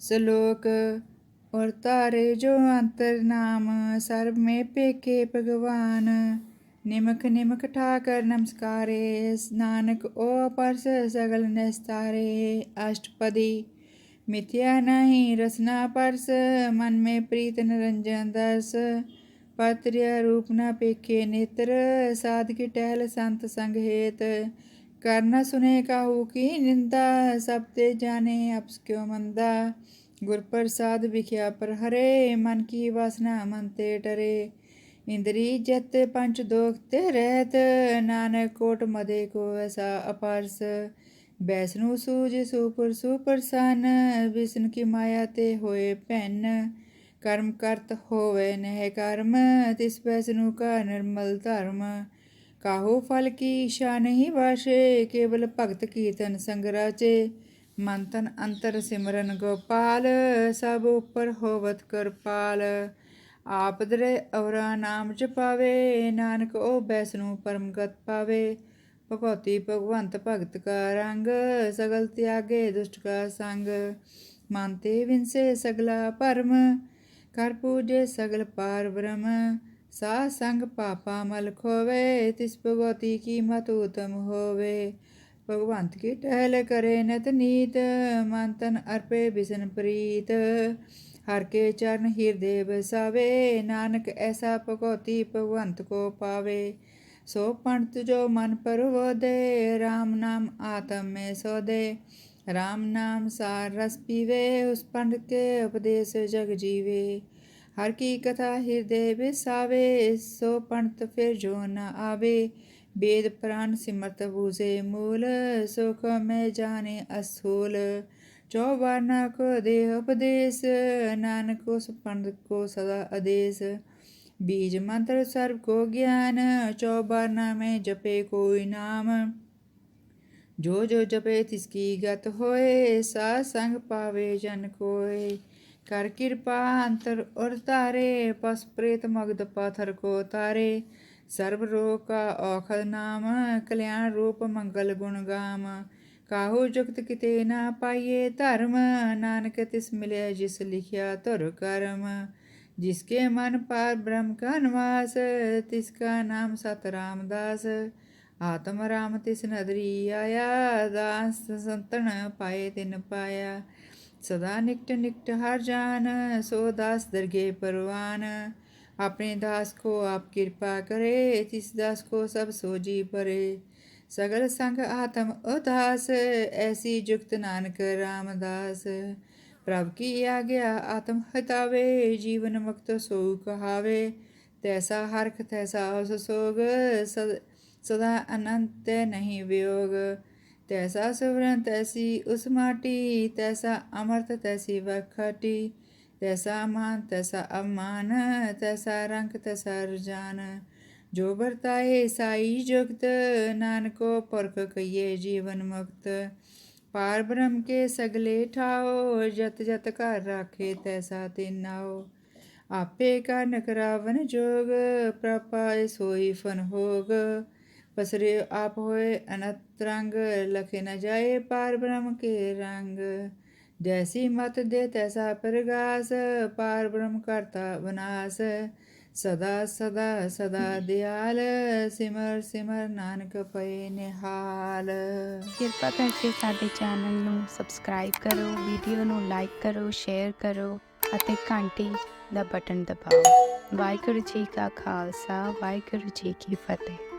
ਸ਼ਲੋਕ ਔਰ ਤਾਰੇ ਜੋ ਅੰਤਰ ਨਾਮ ਸਰਬ ਮੇ ਪੇਕੇ ਭਗਵਾਨ। ਨਿਮਕ ਨਿਮਕ ਠਾਕਰ ਨਮਸਕਾਰੇ, ਨਾਨਕ ਓ ਪਰਸ ਸਗਲ ਨਿਸਤਾਰੇ। ਅਸ਼ਟਪਦੀ, ਮਿਥਿਆ ਨਹੀਂ ਰਸਨਾ ਪਰਸ, ਮਨ ਮੇ ਪ੍ਰੀਤ ਨਿਰੰਜਨ ਦਰਸ। ਪਤਰਿਆ ਰੂਪ ਨਾ ਪੇਖੇ ਨੇਤਰ, ਸਾਧਕੀ ਟਹਿਲ ਸੰਤ ਸੰਗ ਹੇਤ। ਕਰਨਾ ਸੁਨੇ ਕਾਹੂ ਕੀ ਨਿੰਦਾ ਸਭ ਤੇ ਜਾਣੇ ਅਪਸ ਕਿਉ ਮੰਦਾ ਗੁਰ ਪ੍ਰਸਾਦ ਵਿਖਿਆ ਪਰ ਹਰੇ ਮਨ ਕੀ ਵਾਸਨਾ ਮਨ ਤੇ ਟਰੇ ਇੰਦਰੀ ਜਤ ਪੰਚ ਦੋਖ ਤੇ ਰਹਿਤ ਨਾਨਕ ਕੋਟ ਮਦੇ ਕੋ ਐਸਾ ਅਪਰਸ ਬੈਸਨੂ ਸੂਜ ਸੁਪਰ ਸੁਪਰਸਨ ਵਿਸ਼ਨ ਕੀ ਮਾਇਆ ਤੇ ਹੋਏ ਭੈਨ ਕਰਮ ਕਰਤ ਹੋਵੇ ਨਹਿ ਕਰਮ ਤਿਸ ਬੈਸਨੂ ਕਾ ਨਿਰਮਲ ਧਰਮ ਕਾਹੋ ਫਲ ਕੀ ਈਸ਼ਾ ਨਹੀਂ ਵਾਸ਼ੇ, ਕੇਵਲ ਭਗਤ ਕੀਰਤਨ ਸੰਗ ਰਾਚੇ। ਮਨ ਤਨ ਅੰਤਰ ਸਿਮਰਨ ਗੋਪਾਲ, ਸਭ ਉਪਰ ਹੋਵਤ ਕਰਪਾਲ। ਆਪ ਦਰੇ ਅਵਰਾ ਨਾਮ ਜਪਾਵੇ, ਨਾਨਕ ਉਹ ਬੈਸਨੂ ਪਰਮਗਤ ਪਾਵੇ। ਭਗਵਤੀ ਭਗਵੰਤ ਭਗਤ ਕਾ ਰੰਗ, ਸਗਲ ਤਿਆਗੇ ਦੁਸ਼ਟ ਕਾ ਸੰਗ। ਮਨ ਤੇ ਵਿੰਸੇ ਸਗਲਾ ਭਰਮ, ਕਰ ਪੂਜੇ ਸਗਲ ਪਾਰ ਬ੍ਰਹਮ। ਸਾ ਸੰਗ ਪਾਪਾ ਮਲ ਖੋਵੇ ਤਿਸ ਭਗਵਤੀ ਕੀ ਮਤ ਉਤਮ ਹੋਵੇ ਭਗਵੰਤ ਕੀ ਟਹਿਲ ਕਰੇ ਨਤ ਨੀਤ ਮਨ ਤਨ ਅਰਪੇ ਬਿਸਨ ਪ੍ਰੀਤ ਹਰ ਕੇ ਚਰਨ ਹਿਰਦੇ ਬਸਾਵੇ ਨਾਨਕ ਐਸਾ ਭਗਵਤੀ ਭਗਵੰਤ ਕੋ ਪਾਵੇ ਸੋ ਪੰਡਤ ਜੋ ਮਨ ਪਰਵੋਦੇ RAM ਨਾਮ ਆਤਮ ਮੇ ਸੋਦੇ RAM ਨਾਮ ਸਾਰ ਰਸ ਪੀਵੇ ਉਸ ਪੰਡਤ ਕੇ ਉਪਦੇਸ਼ ਜਗ ਜੀਵੇ ਹਰ ਕੀ ਕਥਾ ਹਿਰਦੇ ਵਿਸਾਵੇ ਸੋ ਪੰਡਤ ਫਿਰ ਜੋ ਨ ਆਵੇ वेद प्राण सिमरत बूझे मूल सुख में जाने असूल चौबारना को देह उपदेश नानक को पंडित को सदा आदेश बीज मंत्र सर्व को ज्ञान चौबारना में जपे कोई नाम जो जो जपे तिसकी गत होए सा संग पावे जन कोय कर कृपा अंतर और तारे पस प्रेत मगध पाथर को तारे ਸਰਬ ਰੋਗ ਕਾ ਔਖਦ ਨਾਮ ਕਲਿਆਣ ਰੂਪ ਮੰਗਲ ਗੁਣ ਗਾਮ ਕਾਹੂ ਜੁਗਤ ਕਿਤੇ ਨਾ ਪਾਈਏ ਧਰਮ ਨਾਨਕ ਤਿਸ ਮਿਲਿਆ ਜਿਸ ਲਿਖਿਆ ਧੁਰ ਕਰਮ ਜਿਸਕੇ ਮਨ ਪਾਰ ਬ੍ਰਹਮ ਕਾ ਨਿਵਾਸ ਤਿਸ ਕਾ ਨਾਮ ਸਤ ਰਾਮਦਾਸ ਆਤਮ ਰਾਮ ਤਿਸ ਨਦਰੀ ਆਇਆ ਦਾਸ ਸੰਤਨ ਪਾਏ ਤਿਨ ਪਾਇਆ सदा निकट निकट हर जान, सो दास दरगे परवान। अपने दास को आप कृपा करे तिस दास को सब सोजी परे। सगल संग आत्म उदास, ऐसी जुक्त नानक रामदास। प्रभ की आज्ञा आत्म हतावे जीवन मुक्त सो कहावे तैसा हरख, तैसा सोग सद, सदा अनंत नहीं वियोग। तैसा सुवरन तैसी उस माटी तैसा अमृत तैसी वखटी ਤੈਸਾ ਮਾਨ ਤੈਸਾ ਅਮਾਨ ਤੈਸਾ ਰੰਗ ਤੈਸਾ ਰਜਾਨ ਜੋ ਵਰਤਾਏ ਸਾਈ ਜੁਗਤ ਨਾਨਕੋ ਪਰਖ ਕਈਏ ਜੀਵਨ ਮੁਕਤ ਪਾਰ ਬ੍ਰਹਮ ਕੇ ਸਗਲੇ ਠਾਓ ਜਤ ਜਤ ਘਰ ਰਾਖੇ ਤੈਸਾ ਤਿਨਾਓ ਆਪੇ ਕਰਨ ਕਰਾਵਨ ਜੋਗ ਪ੍ਰਪਾਏ ਸੋਈ ਫਨ ਹੋਗ પસર્યો આપ હોય અનતરંગ લખે ન જાય પારબ્રહ્મ કે રંગ જૈસી મત દે તૈસા પ્રગાસ પારબ્રહ્મ કરતા વનાસ ਸਦਾ ਸਦਾ ਸਦਾ ਦਿਆਲ ਸਿਮਰ ਸਿਮਰ ਨਾਨਕ ਪਏ ਨਿਹਾਲ ਕਿਰਪਾ ਕਰਕੇ ਸਾਡੇ ਚੈਨਲ ਨੂੰ ਸਬਸਕ੍ਰਾਈਬ ਕਰੋ ਵੀਡੀਓ ਨੂੰ ਲਾਈਕ ਕਰੋ ਸ਼ੇਅਰ ਕਰੋ ਅਤੇ ਘੰਟੀ ਦਾ ਬਟਨ ਦਬਾਓ ਵਾਹਿਗੁਰੂ ਜੀ ਕਾ ਖਾਲਸਾ ਵਾਹਿਗੁਰੂ ਜੀ ਕੀ ਫਤਿਹ